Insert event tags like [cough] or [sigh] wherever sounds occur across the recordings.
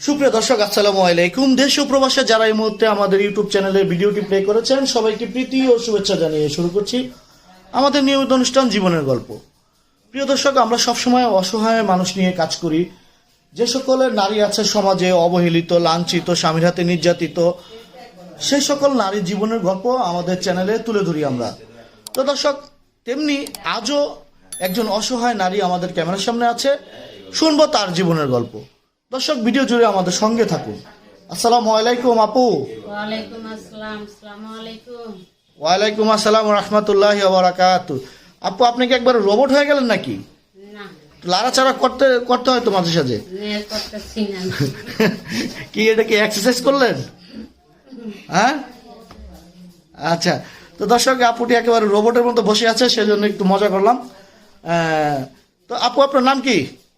সুপ্রিয় দর্শক, আসসালামু আলাইকুম। দেশ ও প্রবাসে যারা এই মুহূর্তে আমাদের ইউটিউব চ্যানেলে ভিডিওটি প্লে করেছেন, সবাইকে প্রীতি ও শুভেচ্ছা জানিয়ে শুরু করছি আমাদের নিয়মিত অনুষ্ঠান জীবনের গল্প। প্রিয় দর্শক, আমরা সবসময় অসহায় মানুষ নিয়ে কাজ করি। যে সকলের নারী আছে সমাজে অবহেলিত, লাঞ্ছিত, স্বামীর হাতে নির্যাতিত সেই সকল নারী জীবনের গল্প আমাদের চ্যানেলে তুলে ধরি আমরা। তো দর্শক, তেমনি আজও একজন অসহায় নারী আমাদের ক্যামেরার সামনে আছে। শুনব তার জীবনের গল্প। দর্শক ভিডিও জুড়ে আমাদের সঙ্গে থাকুন। আসসালামু আলাইকুম আপু। ওয়ালাইকুম আসসালাম আসসালামু আলাইকুম। ওয়ালাইকুম আসসালাম রহমতুল্লাহ বারাকাত। আপু আপনি কি একবার রোবট হয়ে গেলেন নাকি? লাড়াচাড়া করতে করতে হয় তো মাঝে সাঝে। [laughs] কি এটা কি এক্সারসাইজ করলেন? হ্যাঁ? আচ্ছা তো দর্শক আপুটি একেবারে রোবটের মতো বসে আছে সেজন্য একটু মজা করলাম। তো আপু আপনার নাম কি?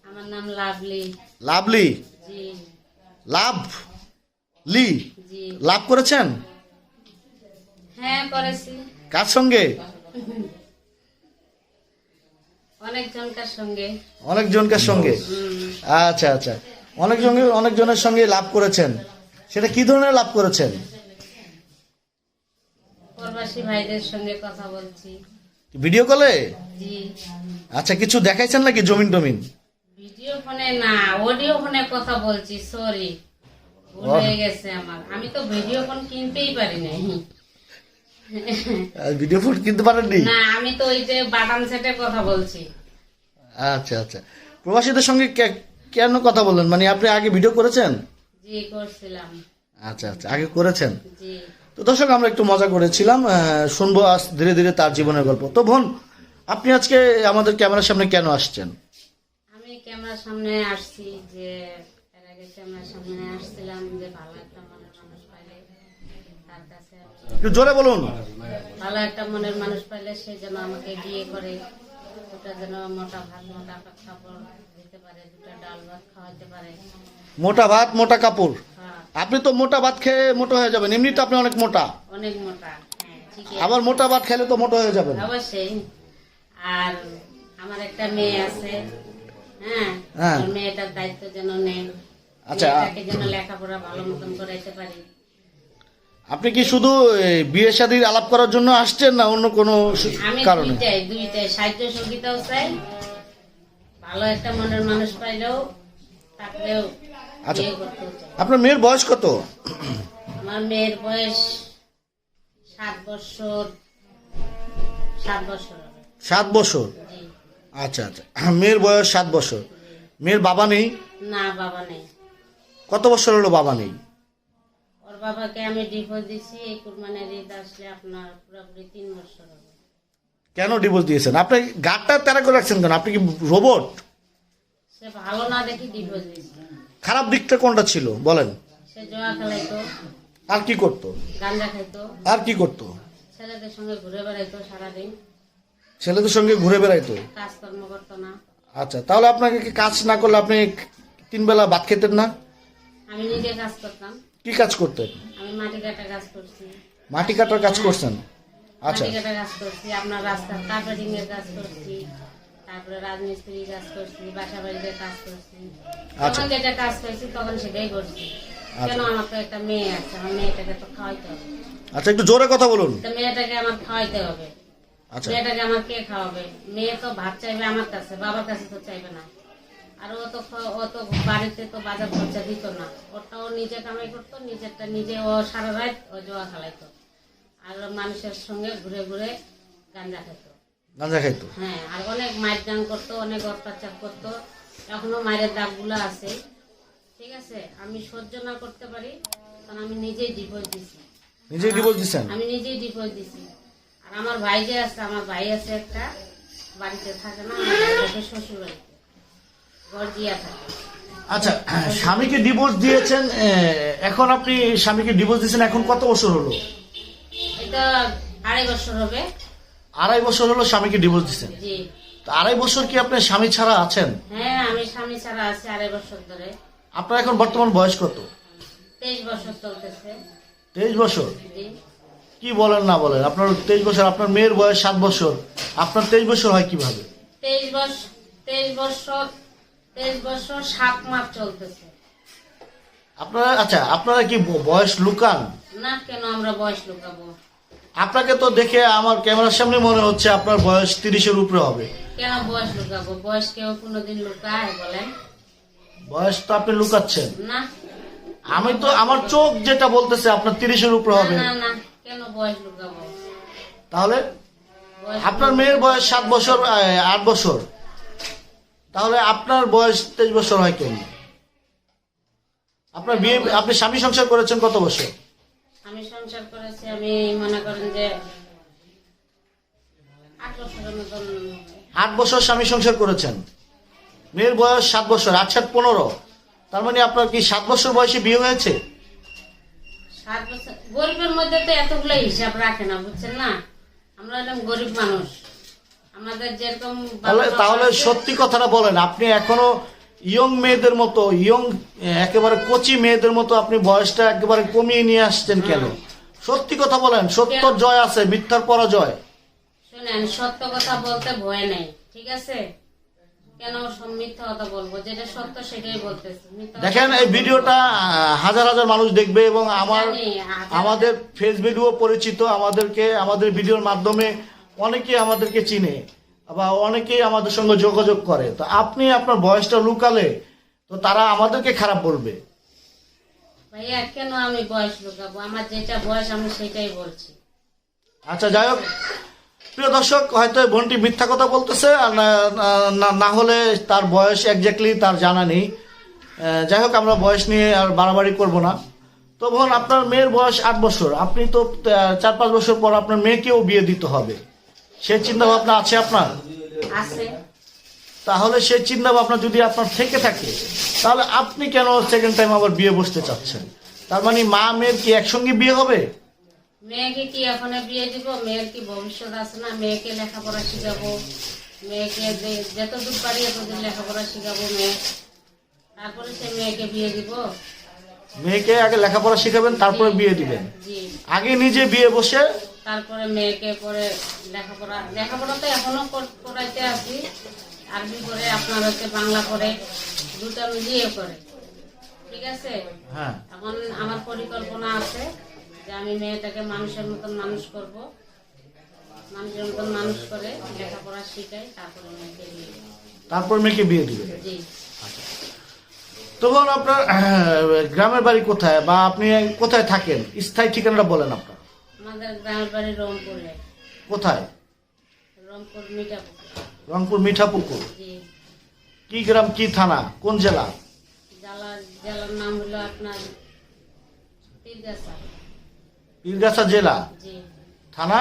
আমার নাম লাভলি। লাভলি। লাভ লি লাভ করেছেন? হ্যাঁ করেছি। কার সঙ্গে? অনেক জনকার সঙ্গে। অনেক জনকার সঙ্গে আচ্ছা আচ্ছা। অনেক জনের অনেক জনের সঙ্গে লাভ করেছেন। সেটা কি ধরনের লাভ করেছেন? প্রবাসী ভাইদের সঙ্গে কথা বলছি। ভিডিও কলে? আচ্ছা কিছু দেখাইছেন নাকি জমিন টমিন ভিডিও ফোনে না অডিও ফোনে কথা বলছি সরি ভুল হয়ে গেছে আমার। আমি তো ভিডিও ফোন কিনতেই পারি নাই। ভিডিও ফুট কিনতে পারেননি? না আমি তো ওই যে বাটাম সেটের কথা বলছি। আচ্ছা আচ্ছা। প্রবাসীদের সঙ্গে কেন কথা বললেন? মানে আপনি আগে ভিডিও করেছেন? জি করছিলাম। আচ্ছা আচ্ছা আগে করেছেন? জি। তো দর্শক আমরা একটু মজা করেছিলাম শুনব আজ ধীরে ধীরে তার জীবনের গল্প। তো বোন আপনি আজকে আমাদের ক্যামেরার সামনে কেন আসছেন? আমি ক্যামেরার সামনে আসছি যে এর আগে ক্যামেরার সামনে আসছিলাম যে ভালো একটা মনের মানুষ পাইলে তার কাছে একটু জোরে বলুন। ভালো একটা মনের মানুষ পাইলে সে যেন আমাকে বিয়ে করে ওটা যেন মোটা ভাত মোটা কাপড় দিতে পারে দুটা ডাল ভাত খাওয়াইতে পারে। মোটা ভাত মোটা কাপড়? হ্যাঁ। আপনি তো মোটা ভাত খেয়ে মোটা হয়ে যাবেন এমনি তো আপনি অনেক মোটা। অনেক মোটা হ্যাঁ আবার মোটা ভাত খেলে তো মোটা হয়ে যাবেন। অবশ্যই। আর আমার একটা মেয়ে আছে হ্যাঁ হ্যাঁ। মেয়েটার দায়িত্ব যেন নেয় আচ্ছা। যেন লেখাপড়া ভালো মতন করাইতে পারি। আপনি কি শুধু বিয়ে শাদির আলাপ করার জন্য আসছেন না অন্য কোনো কারণে? দুইটাই। সাহিত্য সঙ্গীতাও চাই। ভালো একটা মনের মানুষ পাইলেও থাকলেও আচ্ছা। আপনার মেয়ের বয়স কত? আমার মেয়ের বয়স সাত বছর সাত বছর সাত বছর। আচ্ছা আচ্ছা। মেয়ের বয়স সাত বছর। মেয়ের বাবা নেই? না বাবা নেই। কত বছর হলো বাবা নেই? ওর বাবাকে আমি ডিভোর্স দিছি এই কুরবানের ঈদ আসলে আপনার পুরোপুরি তিন বছর হবে। কেন ডিভোর্স দিয়েছেন? আপনি গাটটা তেরা করে রাখছেন কেন? আপনি কি রোবট সে ভালো না দেখি ডিভোর্স দিছি খারাপ দিকটা কোনটা ছিল? বলেন। সে জোয়া খেলাইতো আর কি করতো? গাঞ্জা খাইতো। আর কি করতো? ছেলেদের সঙ্গে ঘুরে বেড়াইতো সারাদিন। ছেলেদের সঙ্গে ঘুরে বেড়াইতো কাজকর্ম করতো না। আচ্ছা তাহলে আপনাকে কি কাজ না করলে আপনি তিন বেলা ভাত খেতেন না? আমি নিজে কাজ করতাম। কি কাজ করতেন? আমি মাটি কাটা কাজ করছি। মাটি কাটার কাজ করছেন? আচ্ছা। মাটি কাজ করছি আপনার রাস্তার কার্পেটিং এর কাজ করছি তারপরে রাজমিস্ত্রি কাজ করছি বাসা বাড়িতে কাজ করছি। আচ্ছা। যেটা কাজ করছি তখন সেটাই করছি। কেন আমার তো একটা মেয়ে আছে আমার মেয়েটাকে তো খাওয়াইতে হবে। আচ্ছা একটু জোরে কথা বলুন। তো মেয়েটাকে আমার খাওয়াইতে হবে। আচ্ছা মেয়েটাকে আমার কে খাওয়াবে? মেয়ে তো ভাত চাইবে আমার কাছে বাবার কাছে তো চাইবে না। আর ও তো ও তো বাড়িতে তো বাজার খরচা দিত না। ওটা ও নিজে কামাই করতো নিজেরটা নিজে ও সারা রাত ও জোয়া খেলাইতো। আর মানুষের সঙ্গে ঘুরে ঘুরে গাঞ্জা খেত গাঁজা খাইতো? হ্যাঁ আর অনেক মায়ের দান করতো অনেক অত্যাচার করতো। এখনও মায়ের দাগগুলো আছে। ঠিক আছে আমি সহ্য না করতে পারি কারণ আমি নিজেই ডিভোর্স দিছি। নিজেই ডিভোর্স দিচ্ছেন আমি নিজেই ডিভোর্স দিছি। আমার ভাই যে আছে আমার ভাই আছে একটা বাড়িতে থাকে না আমার শ্বশুর বাড়িতে গর্জিয়া থাকে। আচ্ছা স্বামীকে ডিভোর্স দিয়েছেন এখন আপনি স্বামীকে ডিভোর্স দিয়েছেন এখন কত বছর হলো? এটা আড়াই বছর হবে। আড়াই বছর হলো স্বামীকে ডিভোর্স দিয়েছেন। জি। আড়াই বছর কি আপনি স্বামী ছাড়া আছেন? হ্যাঁ আমি স্বামী ছাড়া আছি আড়াই বছর ধরে। আপনার এখন বর্তমান বয়স কত? তেইশ বছর চলতেছে। তেইশ বছর। জি। কি বলেন না বলেন? আপনার তেইশ বছর আপনার মেয়ের বয়স সাত বছর। আপনার তেইশ বছর হয় কীভাবে? তেইশ বছর তেইশ বছর তেইশ বছর সাত মাস চলতেছে। আপনারা আচ্ছা আপনারা কি বয়স লুকান? না কেন আমরা বয়স লুকাবো? আপনাকে তো দেখে আমার ক্যামেরার সামনে মনে হচ্ছে আপনার বয়স তিরিশের উপরে হবে। কেন বয়স লুকাবো? বয়স কেউ কোনোদিন লুকায় বলেন। বয়স তো আপনি লুকাচ্ছেন। না। আমি তো আমার চোখ যেটা বলতেছে আপনার তিরিশের উপরে হবে। না না। তাহলে আপনার মেয়ের বয়স সাত বছর আট বছর। তাহলে আপনার বয়স তেইশ বছর হয় কেন? আপনার বিয়ে আপনি স্বামী সংসার করেছেন কত বছর? আমি সংসার করেছি আমি মনে করেন যে আট আট বছর স্বামী সংসার করেছেন। মেয়ের বয়স সাত বছর আট সাত পনেরো। তার মানে আপনার কি সাত বছর বয়সে বিয়ে হয়েছে? সাত বছর। গরিবের মধ্যে তো এতগুলো হিসাব রাখে না বুঝছেন না? আমরা গরিব মানুষ। আমাদের যেরকম তাহলে সত্যি কথাটা বলেন আপনি এখনও ইয়ং মেয়েদের মতো ইয়ং একেবারে কচি মেয়েদের মতো আপনি বয়সটা একেবারে কমিয়ে নিয়ে আসছেন কেন? সত্যি কথা বলেন সত্যর জয় আছে মিথ্যার পরাজয়। শুনেন সত্য কথা বলতে ভয় নেই ঠিক আছে? দেখেন এই ভিডিওটা হাজার হাজার মানুষ দেখবে এবং আমার আমাদের ফেস ভিডিও পরিচিত আমাদেরকে আমাদের ভিডিওর মাধ্যমে অনেকে আমাদেরকে চিনে বা অনেকেই আমাদের সঙ্গে যোগাযোগ করে। তো আপনি আপনার বয়সটা লুকালে তো তারা আমাদেরকে খারাপ বলবে। ভাইয়া কেন আমি বয়স লুকাবো? আমার যেটা বয়স আমি সেটাই বলছি। আচ্ছা যাই হোক। প্রিয় দর্শক হয়তো বোনটি মিথ্যা কথা বলতেছে আর না- না- না- না হলে তার বয়স একজাক্টলি তার জানা নেই। যাই হোক আমরা বয়স নিয়ে আর বাড়াবাড়ি করব না। তো বোন আপনার মেয়ের বয়স আট বছর। আপনি তো চার পাঁচ বছর পর আপনার মেয়েকেও বিয়ে দিতে হবে। সে চিন্তা ভাবনা আছে আপনার? তাহলে সেই চিন্তা ভাবনা যদি আপনার থেকে থাকে তাহলে আপনি কেন সেকেন্ড টাইম আবার বিয়ে বসতে চাচ্ছেন? তার মানে মা মেয়ের কি একসঙ্গে বিয়ে হবে? মেয়েকে কি এখন বিয়ে দিব? মেয়ের কি ভবিষ্যৎ আছে না? মেয়েকে লেখাপড়া শিখাবো? মেয়েকে যে- যতদূর পারি এতদিন লেখাপড়া শিখাবো মেয়ে। তারপরে সে মেয়েকে বিয়ে দিব? মেয়েকে আগে লেখাপড়া শিখাবেন তারপরে বিয়ে দিবেন? আগে নিজে বিয়ে বসে? তারপরে মেয়েকে পরে লেখাপড়া লেখাপড়া তো এখনও করাইতে আছি। আরবি করে আপনার হচ্ছে বাংলা করে দুটা মিলিয়ে করে। ঠিক আছে? হ্যাঁ। এখন আমার পরিকল্পনা আছে। যে আমি মেয়েটাকে মানুষের মতন মানুষ করব। মানুষের মতন মানুষ করে লেখাপড়া শিখাই তারপরে মেয়েকে বিয়ে তারপর মেয়েকে বিয়ে দিবেন? জি। তখন আপনার গ্রামের বাড়ি কোথায় বা আপনি কোথায় থাকেন? স্থায়ী ঠিকানাটা বলেন আপনার। আমাদের গ্রামের বাড়ি রংপুরে কোথায়? রংপুর মিঠাপুর রংপুর মিঠাপুকুর। কি গ্রাম কি থানা কোন জেলা? জেলা জেলার নাম হলো আপনার পীরগাছা পীরগাছা জেলা? জি। থানা?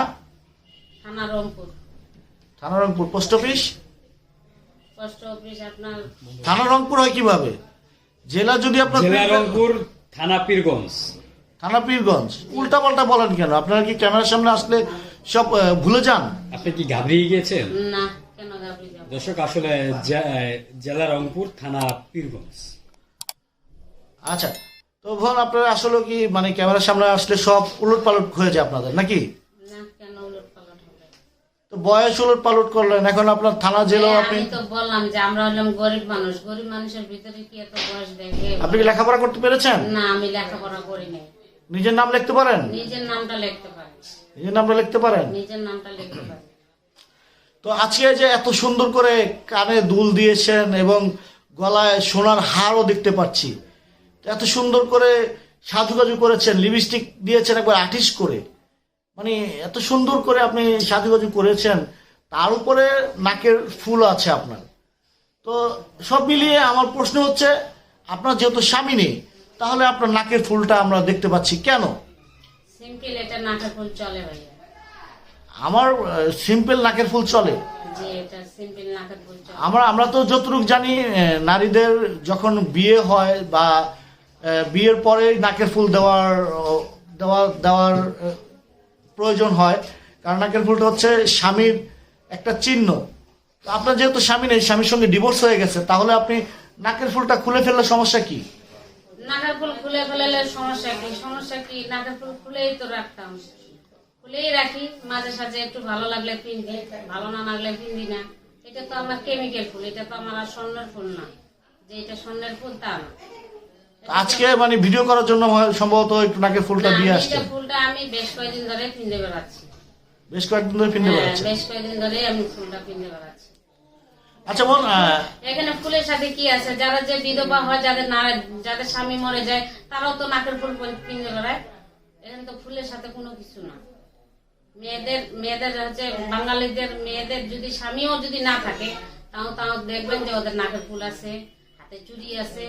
থানা রংপুর। থানা Rangpur. Post office post office আপনার থানা রংপুর হয় কীভাবে? জেলা যদি আপনার জেলা রংপুর থানা পীরগঞ্জ। থানা পীরগঞ্জ। উল্টা পাল্টা বলেন কেন? আপনারা কি ক্যামেরার সামনে আসলে সব ভুলে যান? আপনি কি ঘাবড়িয়ে গিয়েছেন? না কেন যাব? দর্শক আসলে জেলা রংপুর থানা পীরগঞ্জ। আচ্ছা তো বোন আপনারা আসলে কি মানে ক্যামেরার সামনে আসলে সব উলট পালট হয়ে যায় আপনাদের নাকি? তো বয়স উলট পালট করলেন এখন আপনার থানা জেলাও আপনি তো বললাম যে আমরা হলাম গরিব মানুষ গরিব মানুষের ভিতরে কি এত বয়স দেখে? আপনি কি লেখাপড়া করতে পেরেছেন? না আমি লেখাপড়া করি নাই। নিজের নাম লিখতে পারেন? নিজের নামটা লিখতে পারি। নিজের নামটা লিখতে পারেন? নিজের নামটা লিখতে পারি। তো আজকে যে এত সুন্দর করে কানে দুল দিয়েছেন এবং গলায় সোনার হারও দেখতে পাচ্ছি। এত সুন্দর করে সাজুগাজু করেছেন লিপস্টিক দিয়েছেন একবার আর্টিস্ট করে। মানে এত সুন্দর করে আপনি সাজুগাজু করেছেন তার উপরে নাকের ফুল আছে আপনার। তো সব মিলিয়ে আমার প্রশ্ন হচ্ছে আপনার যেহেতু স্বামী নেই তাহলে আপনার নাকের ফুলটা আমরা দেখতে পাচ্ছি কেন? সিম্পল এটা নাকের ফুল চলে ভাইয়া। আমার সিম্পল নাকের ফুল চলে? আমরা আমরা তো যতটুকু জানি নারীদের যখন বিয়ে হয় বা বিয়ের পরে নাকের ফুল দেওয়ার দেওয়া, দেওয়ার প্রয়োজন হয়। কারণ নাকের ফুলটা হচ্ছে স্বামীর একটা চিহ্ন। আপনার যেহেতু স্বামী নেই, স্বামীর সঙ্গে ডিভোর্স হয়ে গেছে, তাহলে আপনি নাকের ফুলটা খুলে ফেললে সমস্যা কি? নাকের ফুল খুলে ফেলালে সমস্যা কি? সমস্যা কি? নাকের ফুল খুলেই তো রাখতাম। খুলেই রাখি, মাঝে সাঝে একটু ভালো লাগলে পিন্দি, ভালো না লাগলে পিন্দি না। এটা তো আমার কেমিক্যাল ফুল, এটা তো আমার আর স্বর্ণের ফুল না। যে এটা স্বর্ণের ফুল, তা না। আজকে মানে ভিডিও করার জন্য সম্ভবত একটু নাকে ফুলটা দিয়ে আসছে। ফুলটা আমি বেশ কয়েকদিন ধরে পিনতে বেড়াচ্ছি। বেশ কয়েকদিন ধরে পিনতে হ্যাঁ, বেশ কয়েকদিন ধরে আমি ফুলটা পিনতে বেড়াচ্ছি। আচ্ছা এখানে ফুলের সাথে কি আছে? যারা যে বিধবা হয় যাদের না যাদের স্বামী মরে যায় তারাও তো নাকের ফুল পিনতে বেড়ায়। এখানে তো ফুলের সাথে কোনো কিছু না। মেয়েদের মেয়েদের হচ্ছে বাঙালিদের মেয়েদের যদি স্বামীও যদি না থাকে তাও তাও দেখবেন যে ওদের নাকের ফুল আছে হাতে চুড়ি আছে।